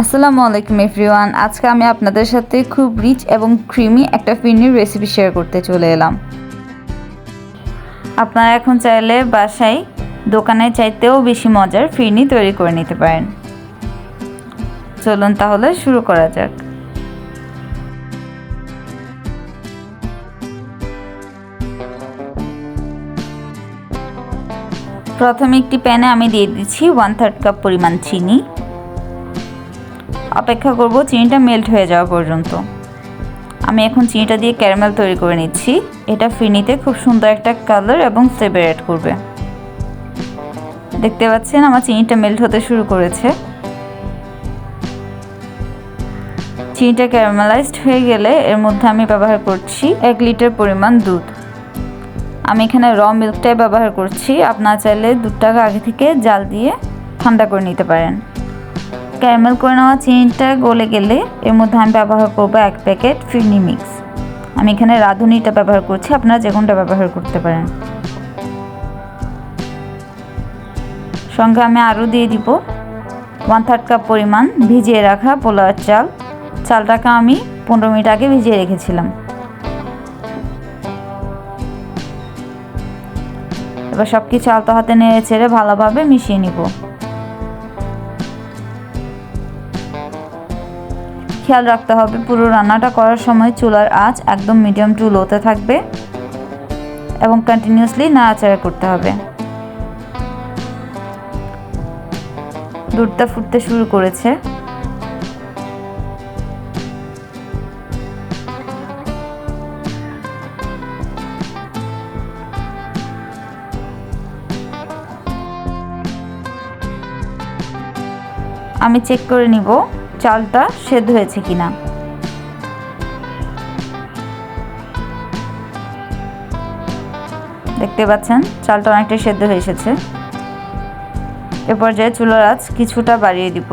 আসসালামু আলাইকুম, এভরিওয়ান। আজকে আমি আপনাদের সাথে খুব রিচ এবং ক্রিমি একটা ফিরনির রেসিপি শেয়ার করতে চলে এলাম। আপনারা এখন চাইলে বাসায় দোকানে চাইতেও বেশি মজার ফিরনি তৈরি করে নিতে পারেন। চলুন তাহলে শুরু করা যাক। প্রথমে একটি প্যানে আমি দিয়ে দিচ্ছি ওয়ান থার্ড কাপ পরিমাণ চিনি। অপেক্ষা করব চিনিটা মেল্ট হয়ে যাওয়া পর্যন্ত। আমি এখন চিনিটা দিয়ে ক্যারামেল তৈরি করে নিচ্ছি। এটা ফিনিতে খুব সুন্দর একটা কালার এবং ফ্লেভার অ্যাড করবে। দেখতে পাচ্ছেন আমার চিনিটা মেল্ট হতে শুরু করেছে। চিনিটা ক্যারামেলাইজড হয়ে গেলে এর মধ্যে আমি ব্যবহার করছি এক লিটার পরিমাণ দুধ। আমি এখানে র মিল্কটাই ব্যবহার করছি। আপনার চাইলে দুধটাকে আগে থেকে জাল দিয়ে ঠান্ডা করে নিতে পারেন। ক্যারামেল করে নেওয়া চিনিটা গলে গেলে এর মধ্যে আমি ব্যবহার করব এক প্যাকেট ফিরনি মিক্স। আমি এখানে রাঁধুনিটা ব্যবহার করছি, আপনারা যে কোনটা ব্যবহার করতে পারেন। সঙ্গে আমি আরও দিয়ে দিব ওয়ান থার্ড কাপ পরিমাণ ভিজিয়ে রাখা পোলাওয়ার চাল। চালটাকে আমি পনেরো মিনিট আগে ভিজিয়ে রেখেছিলাম। এবার সব কিছু আলতো হাতে নেড়ে ছেড়ে ভালোভাবে মিশিয়ে নিব। খেয়াল রাখতে হবে, পুরো রান্নাটা করার সময় চুলার আঁচ একদম মিডিয়াম টু লোতে থাকবে এবং কন্টিনিউয়াসলি নাড়াচাড়া করতে হবে। দুধটা ফুটতে শুরু করেছে। আমি চেক করে নিব। চালটা সেদ্ধ হয়েছে কিনা। দেখতে পাচ্ছেন, চালটা অনেকটা সেদ্ধ হয়ে এসেছে। এ পর্যায়ে চুলার আঁচ কিছুটা বাড়িয়ে দিব।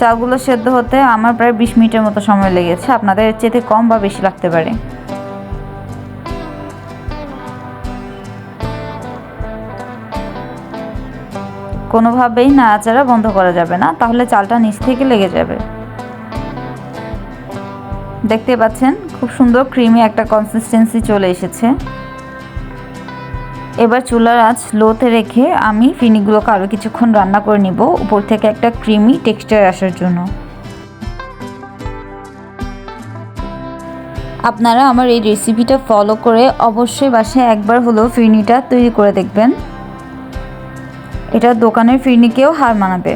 চালগুলো সেদ্ধ হতে আমার প্রায় বিশ মিনিটের মতো সময় লেগেছে, আপনাদের চেতে কম বা বেশি লাগতে পারে। কোনোভাবেই নাড়াচাড়া বন্ধ করা যাবে না, তাহলে চালটা নিচ থেকে লেগে যাবে। দেখতে পাচ্ছেন, খুব সুন্দর ক্রিমি একটা কনসিস্টেন্সি চলে এসেছে। এবার চুলার আঁচ লোতে রেখে আমি ফিনিগুলোকে আরও কিছুক্ষণ রান্না করে নিব, উপর থেকে একটা ক্রিমি টেক্সচার আসার জন্য। আপনারা আমার এই রেসিপিটা ফলো করে অবশ্যই বাসায় একবার হলেও ফিরনিটা তৈরি করে দেখবেন। এটা দোকানের ফিরনিকেও হার মানাবে।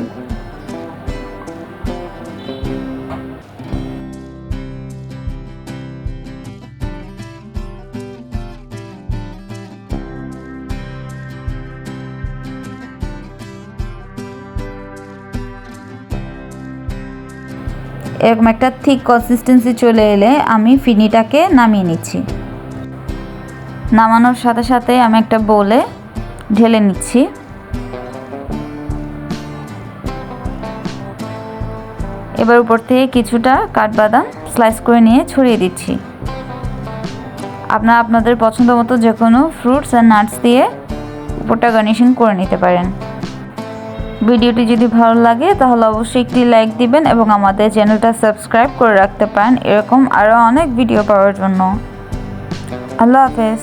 এরকম একটা থিক কনসিস্টেন্সি চলে এলে আমি ফিরনিটাকে নামিয়ে নিচ্ছি। নামানোর সাথে সাথে আমি একটা বোলে ঢেলে নিচ্ছি। এবার উপর থেকে কিছুটা কাঠবাদাম স্লাইস করে নিয়ে ছড়িয়ে দিচ্ছি। আপনারা আপনাদের পছন্দ মতো যে কোনো ফ্রুটস অ্যান্ড নাটস দিয়ে উপরটা গার্নিশিং করে নিতে পারেন। ভিডিওটি যদি ভালো লাগে, তাহলে অবশ্যই একটি লাইক দিবেন এবং আমাদের চ্যানেলটা সাবস্ক্রাইব করে রাখতে পারেন। এরকম আরও অনেক ভিডিও পাওয়ার জন্য। আল্লাহ হাফেজ।